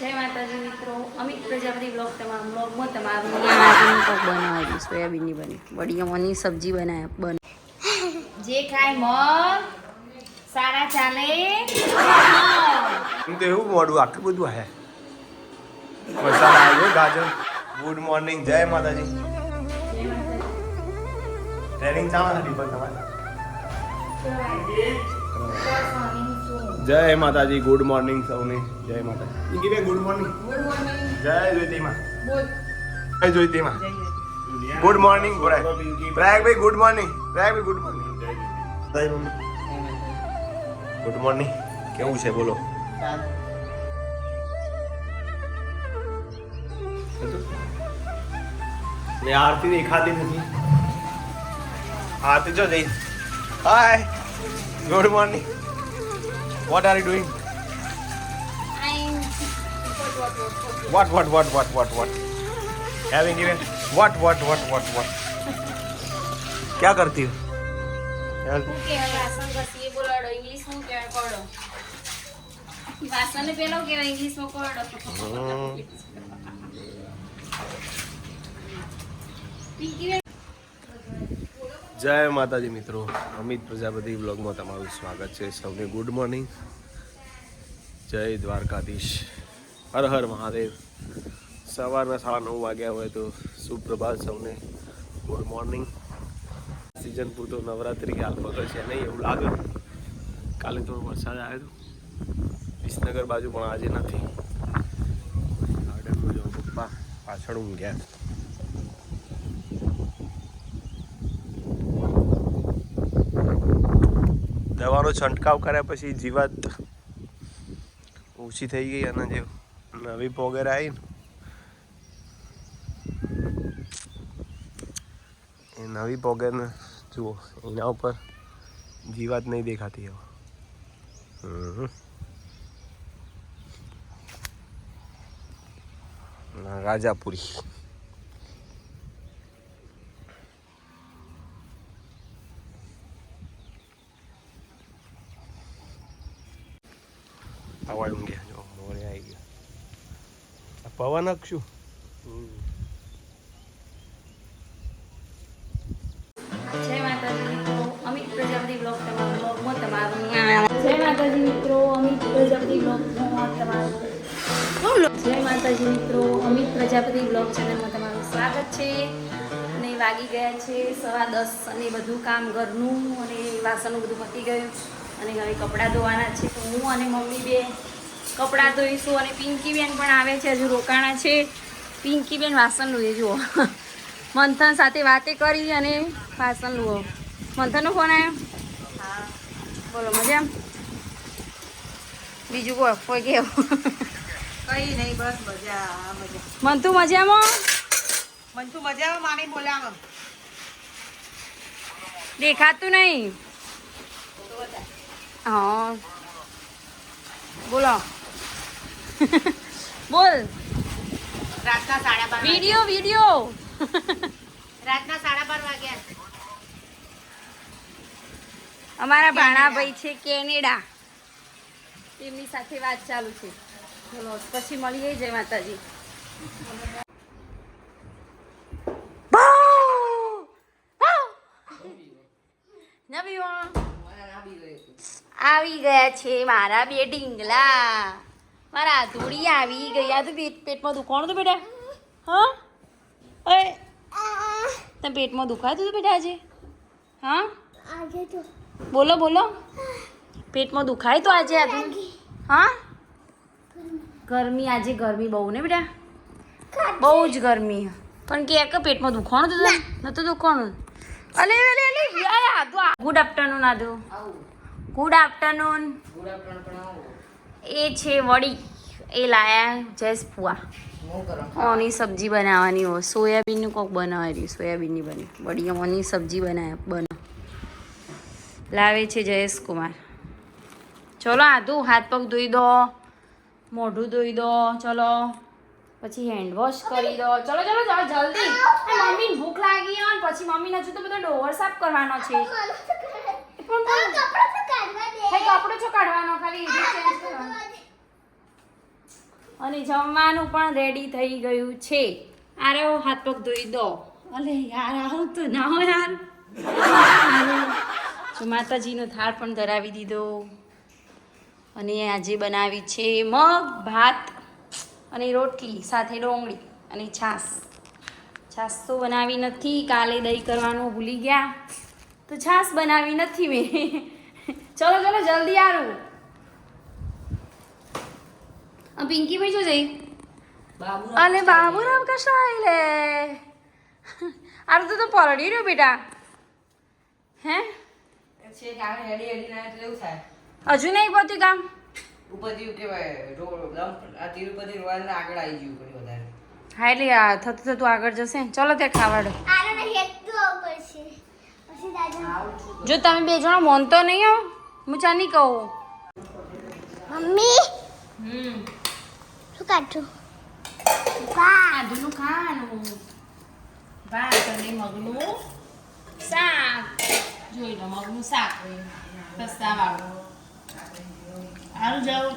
જય માતાજી મિત્રો. અમિત પ્રજાપતિ બ્લોગ તમારા બ્લોગમાં તમારું આજનું કોક બનાવેલી સોયાબીનની બની. વડીયામાંની સબ્જી બનાવે બન. જે ખાય મગ સારા ચાલે. એમ તો એવું મોડું આટલું બધું હે. મસાલા આવ્યો ગાજર. ગુડ મોર્નિંગ જય માતાજી. ટ્રેનિંગ ચાલે હતી પણ તમારે. જય માતાજી ગુડ મોર્નિંગ સૌને. જય માતાજી. પિંકીબેન ગુડ મોર્નિંગ જય જ્યોતિમાં. જય જ્યોતિમાં. ગુડ મોર્નિંગ પ્રયાગભાઈ ગુડ મોર્નિંગ પ્રયાગભાઈ ગુડ મોર્નિંગ જય મમ્મી. ગુડ મોર્નિંગ કેવું છે બોલો. ને આરતી દેખાતી નથી. આરતી જો જઈ. Hi good morning what are you doing what what what what what what having even what what what what what क्या करती हो यार શું કહેવાય વાસણ ઘસીએ બોલાડો ઇંગ્લિશમાં કહેવાય કોડો વાસણને પેલો કહેવાય ઇંગ્લિશમાં કોડો પિંકી જય માતાજી મિત્રો. અમિત પ્રજાપતિ બ્લોગમાં તમારું સ્વાગત છે. સૌને ગુડ મોર્નિંગ. જય દ્વારકાધીશ. હર હર મહાદેવ. સવારના સાડા નવ વાગ્યા હોય તો સુપ્રભાત સૌને ગુડ મોર્નિંગ. સિઝન પૂરતો નવરાત્રિ હાલ પગલ છે નહીં એવું લાગે. કાલે થોડો વરસાદ આવ્યો હતો. વિસનગર બાજુ પણ આજે નથી. ગાર્ડનમાં જો પપ્પા પાછળ ઊંઘ્યા. દવાનો છંટકાવ કર્યા પછી જીવાત ઓછી થઈ ગઈ અને જે નવી પોગેર આવી એ નવી પોગેરને જુઓ, એના ઉપર જીવાત નહીં દેખાતી હવે. રાજાપુરી આવાડ ઊંઘ્યા જો મોડે આવી ગયા આ પવન અક્ષું જય માતાજી મિત્રો. અમિત પ્રજાપતિ બ્લોગ તમારા બ્લોગમાં તમારું જય માતાજી મિત્રો. અમિત પ્રજાપતિ બ્લોગમાં તમારું જય માતાજી મિત્રો. અમિત પ્રજાપતિ બ્લોગ ચેનલમાં તમારું સ્વાગત છે. અને વાગી ગયા છે સવા દસ અને બધું કામ ઘરનું અને વાસણનું બધું પતી ગયું. અને હવે કપડાં ધોવાના છે તો હું અને મમ્મી બે કપડાં ધોઈશું અને પિંકીબેન પણ આવે છે હજુ રોકાણા છે. પિંકીબેન વાસણ લુએ જુઓ. મંથન સાથે વાતે કરી અને વાસણ લુઓ મંથનનો ફોન આવ્યો બોલો મજા બીજું બોલ કોઈ કેવું? કઈ નહીં બસ મજા મજા. મંતુ મજામાં? મન મજામાં મજા મારી બોલાવ. દેખાતું નહીં? હા બોલો બોલ રાતના સાડા બાર વીડિયો વિડિયો રાતના સાડા બાર વાગ્યા. અમારા ભાણાભાઈ છે કેનેડા. તેમની સાથે વાત ચાલુ છે. ચલો પછી મળીએ જય માતાજી. આવી ગયા છે મારા બે ઢીંગલા. મારા ધૂળી આવી ગયા તો પેટ પેટમાં દુખાણું તો બેટા. હા? અરે તને પેટમાં દુખાતું હતું બેટા આજે? હા? બોલો બોલો. પેટમાં દુખાય તો આજે આ હા? ગરમી આજે ગરમી બહુ ને બેટા? બહુ જ ગરમી. પણ કે કે પેટમાં દુખાણું તો? નતું દુખાણું અલે અલે અલે ગુડ આફ્ટરનૂન આદુ ગુડ આફ્ટરનૂન એ છે વડી. એ લાયા જયેશ ફુવા ઓની સબ્જી બનાવવાની હોય. સોયાબીનનું કોક બનાવેલી સોયાબીનની બની. વડીઓની સબ્જી બનાવે બનાવ લાવે છે જયેશ કુમાર. ચલો આધુ હાથ પગ ધોઈ દો. મોઢું ધોઈ દો. ચલો. પછી હેન્ડ વોશ કરી દો. ચલો ચલો ચલો જલ્દી. મમ્મી મમ્મીને ભૂખ લાગી હોય પછી મમ્મીને હજુ તો બધો ડોવર સાફ કરવાનો છે. પણ પણ કપડું છો કાઢવાનો? ખાલી ચેન્જ કરવાનો. અને જમવાનું પણ રેડી થઈ ગયું છે. આરે હાથ પગ ધોઈ દો. અલે યાર આવું તો ના હો યાર. માતાજીનો થાળ પણ ધરાવી દીધો. અને આજે બનાવી છે મગ ભાત અને રોટલી સાથે ડોંગળી અને છાશ. છાશ તો બનાવી નથી. કાલે દહીં કરવાનું ભૂલી ગયા. તો છાશ બનાવી નથી મેં. ચલો ચલો જલ્દી આવું. આ પિંકીભાઈ જો જઈ. અને બાબુરામ કશો આવીલે. આર તો તો પરડી રહ્યો બેટા. હે? હજુ નહીં પત્યું કામ ઉપરથી કેવાય રોડ આ તિરુપતિ રોડ આગળ આવી ગયું ઘણી વધારે. હા એટલે આ થતું થતું આગળ જશે. ચલો ત્યાં ખાવાડો જો તમે બે જણા મોનતો નહીં હો. હું ચા નહીં કહું? મમ્મી. હમ. શું કાઢું? આદુનું ખાવાનું. ભાત અને મગનું શાક. જોઈ લો મગનું શાક રસ્તા વાળું સારું જાઉં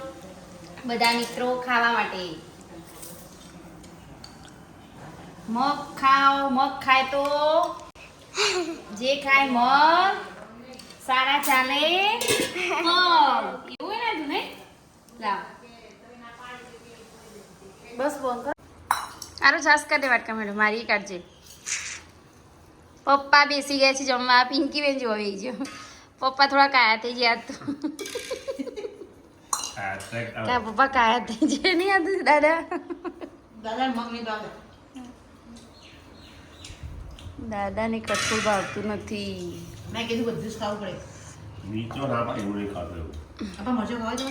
બધા મિત્રો ખાવા માટે. મગ ખાઓ મગ ખાય તો? જે ખાય મગ સારા ચાલે. એવું હોય ને લાવ. બસ બોલ આરો છાસ કરી દે વાટકા મેડમ મારી કાઢજે. પપ્પા બેસી ગયા છે જમવા. પિંકી બેન જોવા બેસી ગયો. પપ્પા થોડા કાયા થઈ ગયા તો. કા પપ્પા કાયા થઈ ગયા નહીં આતું દાદા? દાદા મમ્મી દાદા દાદાને કઠોળ ભાવતું નથી. મેં કીધું બધું જ ખાવું પડે. નીચો ના પાડી એવું નહીં ખાતો એવું. આપણે મજો ખાવા દો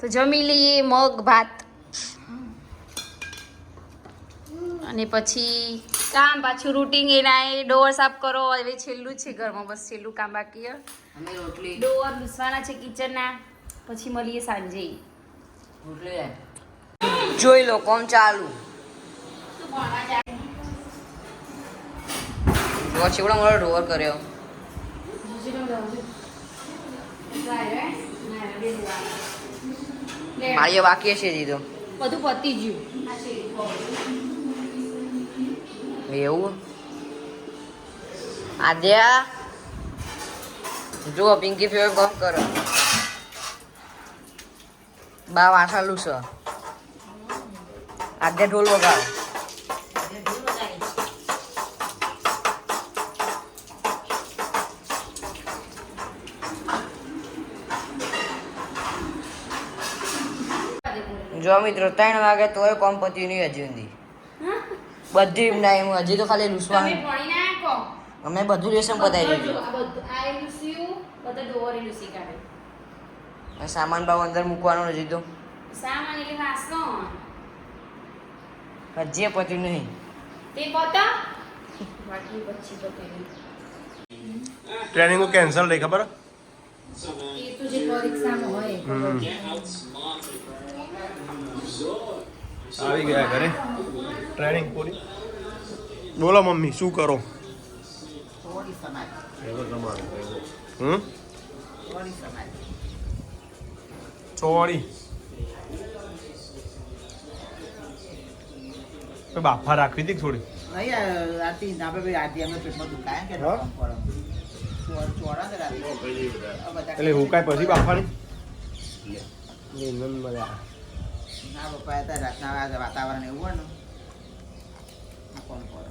તો જમી લઈએ મગ ભાત. અને પછી કામ પાછું રૂટિંગ એના એ ડોર સાફ કરો હવે છેલ્લું જ છે ઘરમાં બસ છેલ્લું કામ બાકી અમે રોટલી ડોર લૂસવાના છે કિચનના પછી મળીએ સાંજે. રોટલી જોઈ લો કોમ ચાલુ. જો ચેવડો મોટો ડોર કર્યો. મારી બાકી હશે દીધો બધું પતી ગયું. એવું? આદ્યા જુઓ પિંકી ફેવર કોમ કરો? બા વાસાલું છે આદ્યા ઢોલ વગાડો. જો મિત્રો ત્રણ વાગે તોય કોમ પત્યું નહીં હજી સુધી. બધી ના એમ હજી તો ખાલી લૂસવાનું. અમે બધું લેસન પતાવી દીધું. સામાન ભાવ અંદર મૂકવાનો હજી તો. સામાન એટલે વાસણ. હજી પત્યું નહીં. તે પતા? બાકી પછી પતે ટ્રેનિંગ કેન્સલ રહી ખબર? એ તો જે પરીક્ષામાં હોય. આવી ગયા ઘરે ટ્રેનિંગ પૂરી બોલો મમ્મી શું કરો હમ ચોળી બાફા રાખવી હતી થોડી નહીં રાતી ના ભાઈ અમે પેટમાં દુખાય કે એટલે પછી બાફાની મજા ના પપ્પા હતા રાતના આજે વાતાવરણ એવું હોય ને કોણ કરે.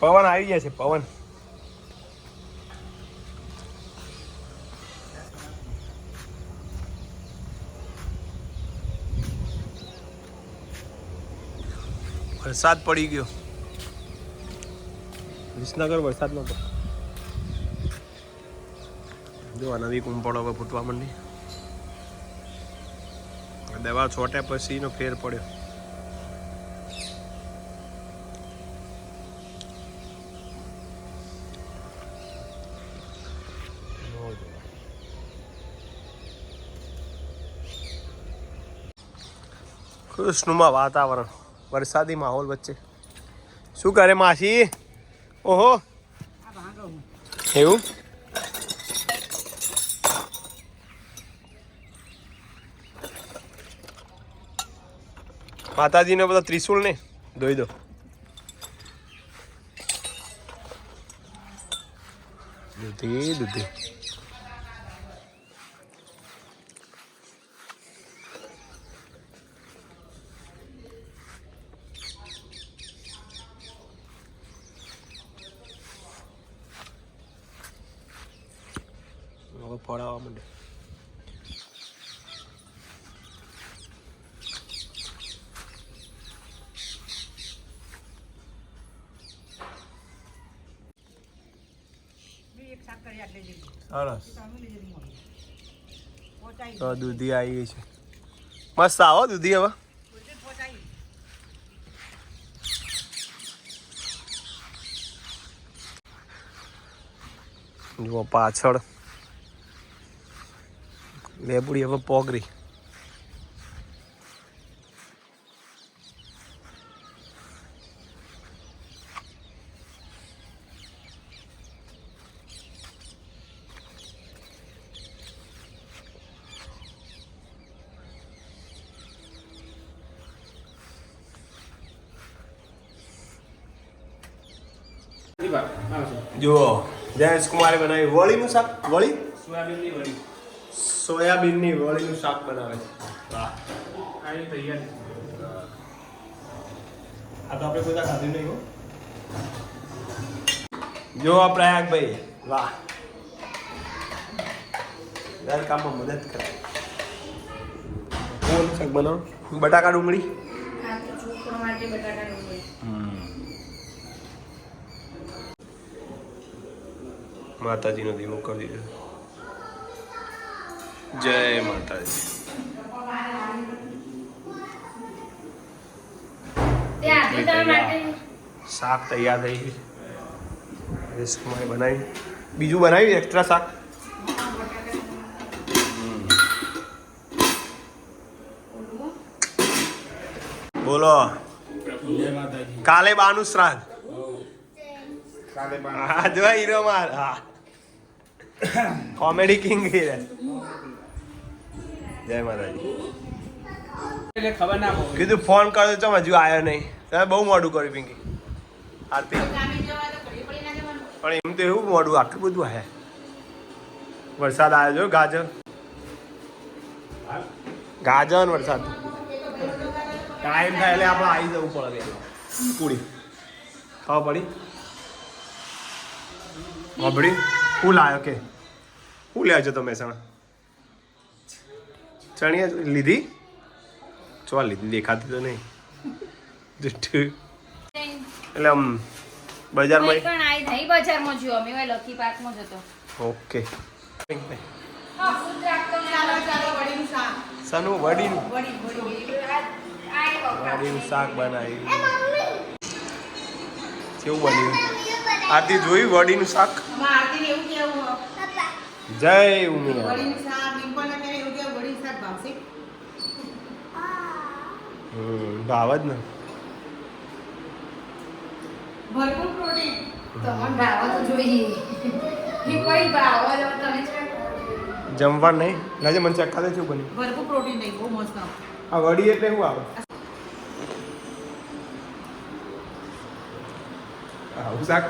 પવન આવી ગયા છે, પવન. વરસાદ પડી ગયો. વિસનગર વરસાદ નતો જો નવી કુંપળો હવે ફૂટવા માંડી. દવા છોટ્યા પછીનો ફેર પડ્યો. ખુશનુમા વાતાવરણ, વરસાદી માહોલ વચ્ચે. શું કરે માસી? ઓહો. એવું? માતાજીને બધા ત્રિશુલ ને ધોઈ દો. દૂધી દૂધી હવે ફળ આવવા માંડે તો દૂધી આવી ગઈ છે. મસ્ત આવો દૂધી હવે. જુઓ પાછળ. લેબુડી હવે પોગરી જુઓ જયેશ કુમારે બનાવી વળીનું શાક વળી? સોયાબીનની વડી સોયાબીનની વળીનું શાક બનાવે છે. વાહ. આવી તૈયાર. આ તો આપણે બધા ખાધું નહીં હો. જો આ પ્રયાગભાઈ વાહ. દર કામમાં મદદ કરે. કોણ શાક બનાવો? બટાકા ડુંગળી? માતાજીનો દીવો કરી દીધો. જય માતાજી. શાક તૈયાર થઈ ગયું બનાવી. બીજું બનાવ્યું એક્સ્ટ્રા શાક? બોલો. કાલે બાનું શ્રાદ્ધ. હા જો હીરો માર. હા. કોમેડી કિંગ હીરે જય માતાજી. ખબર ના કીધું ફોન કરજો ચમ હજુ આવ્યો નહીં. તમે બહુ મોડું કર્યું પિંકી. આરતી. પણ એમ તો એવું મોડું આટલું બધું હે. વરસાદ આવ્યો જો ગાજર. ગાજર વરસાદ. ટાઈમ થાય એટલે આપણે આવી જવું પડે પૂરી. ખાવા પડી? મબડી હું લાવ્યો કે? હું લ્યા છો તમે સણ. ચણિયા લીધી? ચો લીધી દેખાતી તો નહીં. એટલે આમ બજારમાં પણ આઈ નહીં બજારમાં જો અમે ઓય લકી પાર્કમાં જતો. ઓકે. સનું વડીનું? વડીનું શાક બનાવ્યું. કેવું બન્યું? આરતી જોયું વડીનું શાક? જય ઉમિયા. હમ ભાવ જ ને. ભરપૂર પ્રોટીન તમને ભાવ તો જોઈએ. એ કોઈ ભાવ જ તમે જમવા નહીં? લાજે મને ચક્કા દે શું બન્યું ભરપૂર પ્રોટીન નહીં બહુ મસ્ત આ વડી એટલે શું આવે? આવું શાક?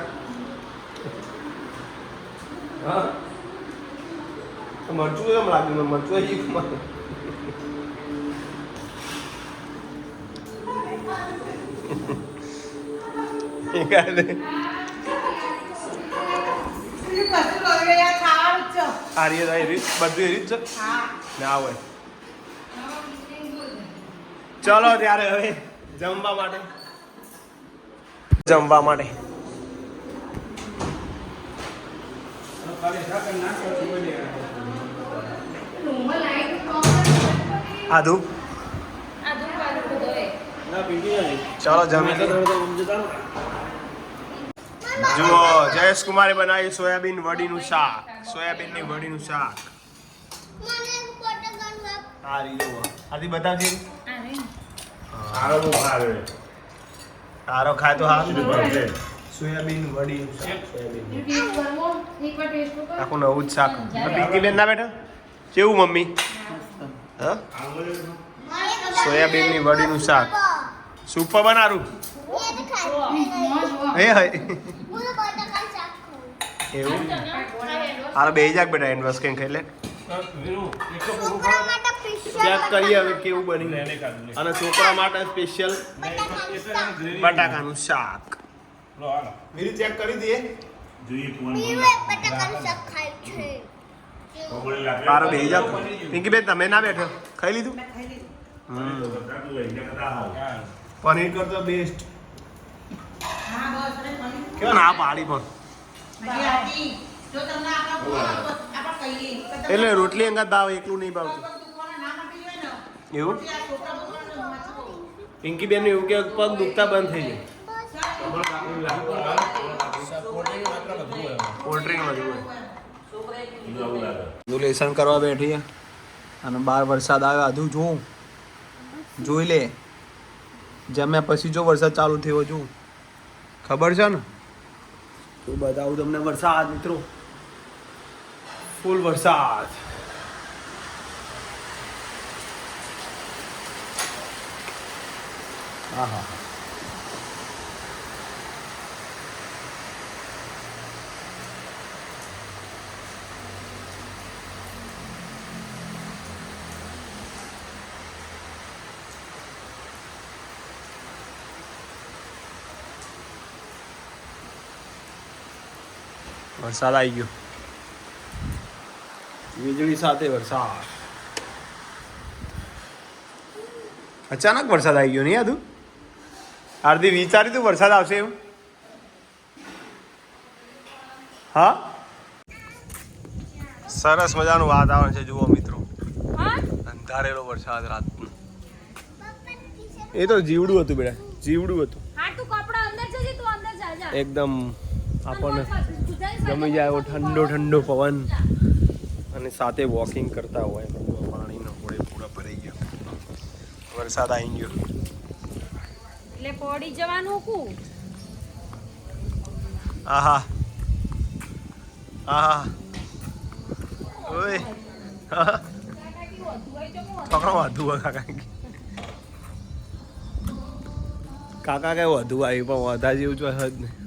હા? મરચું એમ લાગ્યું મરચું આવી આ રીત આ રીત બધું રીત છે? ના હોય. ચલો ત્યારે હવે જમવા માટે. જમવા માટે. આ એ ચલો જમી જુઓ જયેશ કુમારે બનાવ્યું સોયાબીન વડીનું શાક. સોયાબીનની વડીનું શાક. આથી રે સારું ભાવે ખાય તો હા? સોયાબીન વડી આખું નવું જ શાક. પિંકી બેન ના બેઠા કેવું મમ્મી? હા? સોયાબીનની વડીનું શાક. સૂપ બનારું. એ હય એવું? હાલ બે જાક બેટા એન્ડ વસ્કેન ખાઈ લે. ચેક કરીએ હવે કેવું બની. અને છોકરા માટે સ્પેશિયલ બટાકાનું શાક. મીરી ચેક કરી દઈએ. પીવે બટાકાનું શાક ખાય છે. તારો બે જાક. પિંકી બેન તમે ના બેઠો? ખાઈ લીધું? હમ. પનીર કરતો બેસ્ટ હા બસ અરે કેવો ના પાડી પણ. એટલે રોટલી અંગત ભાવ એકલું નહીં ભાવતું. એવું. પિંકી બેન એવું કે પગ દુખતા બંધ થઈ જાય. કોલ્ડ ડ્રિંક વધુ હોય. લેસન કરવા બેઠી અને બહાર વરસાદ આવે હજુ જોઉં. જોઈ લે. જમ્યા પછી જો વરસાદ ચાલુ થયો છું ખબર છે ને? તો બતાવું તમને વરસાદ મિત્રો. ફૂલ વરસાદ. હા હા હા. વરસાદ આવી ગયો. વીજળી સાથે વરસાદ. અચાનક વરસાદ આવી ગયો નહીં યાદુ? હાર્દિક વિચાર્યું તું વરસાદ આવશે એવું? હા? સરસ મજાનું વાતાવરણ છે જુઓ મિત્રો. અંધારેલો વરસાદ રાતનો. એ તો જીવડું હતું બેટા જીવડું હતું. હા તું કપડા અંદર જજે તું અંદર જા જા. એકદમ આપણને ગમી જાય એવો ઠંડો ઠંડો પવન. અને સાથે વોકિંગ કરતા હોય પાણીનો હોળે પૂરા ભરાઈ ગયો. વરસાદ આવી ગયો. એટલે પડી જવાનું કુ આહા. આહા. ઓય. છોકરો વધુ કાકા. કાકા કઈ વધુ આવ્યું પણ વધા જેવું જો જ નહીં.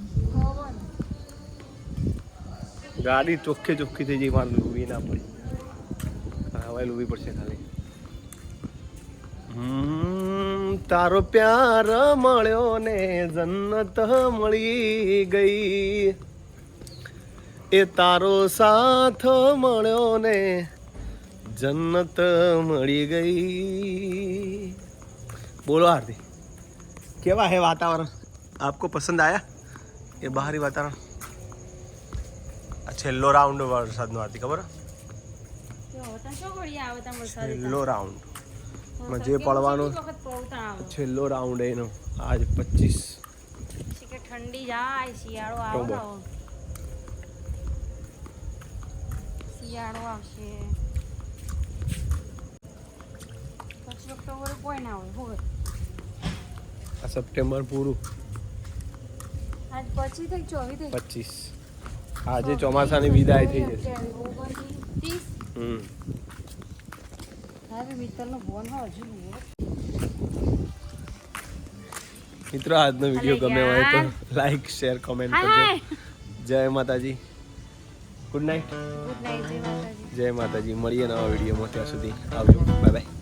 ગાડી ચોખ્ખે ચોખ્ખી થઈ જઈ મારે લુવી ના પડી. હવે લુવી પડશે ખાલી. તારો પ્યાર મળ્યો ને જન્નત મળી ગઈ. એ તારો સાથ મળ્યો ને જન્નત મળી ગઈ. બોલો આરતી, કેવા હે વાતાવરણ? આપકો પસંદ આયા? એ બહારી વાતાવરણ? છેલ્લો રાઉન્ડ વરસાદનો હતી ખબર? છેલ્લો રાઉન્ડ જે પડવાનો છેલ્લો રાઉન્ડ એનો. આજ પચીસ. ઠંડી જાય શિયાળો આવે. શિયાળો આવશે. ઓક્ટોબર કોઈ ના હોય હોય આ સપ્ટેમ્બર પૂરું. આજ પછી થઈ ચોવીસ પચીસ. આજે ચોમાસાની વિદાય થઈ જશે. હમ. મિત્રો આજનો વીડિયો ગમે હોય તો લાઈક શેર કોમેન્ટ કરજો. જય માતાજી. ગુડ નાઇટ જય માતાજી. જય માતાજી. મળીએ નવા વિડીયોમાં ત્યાં સુધી. આવજો. Bye bye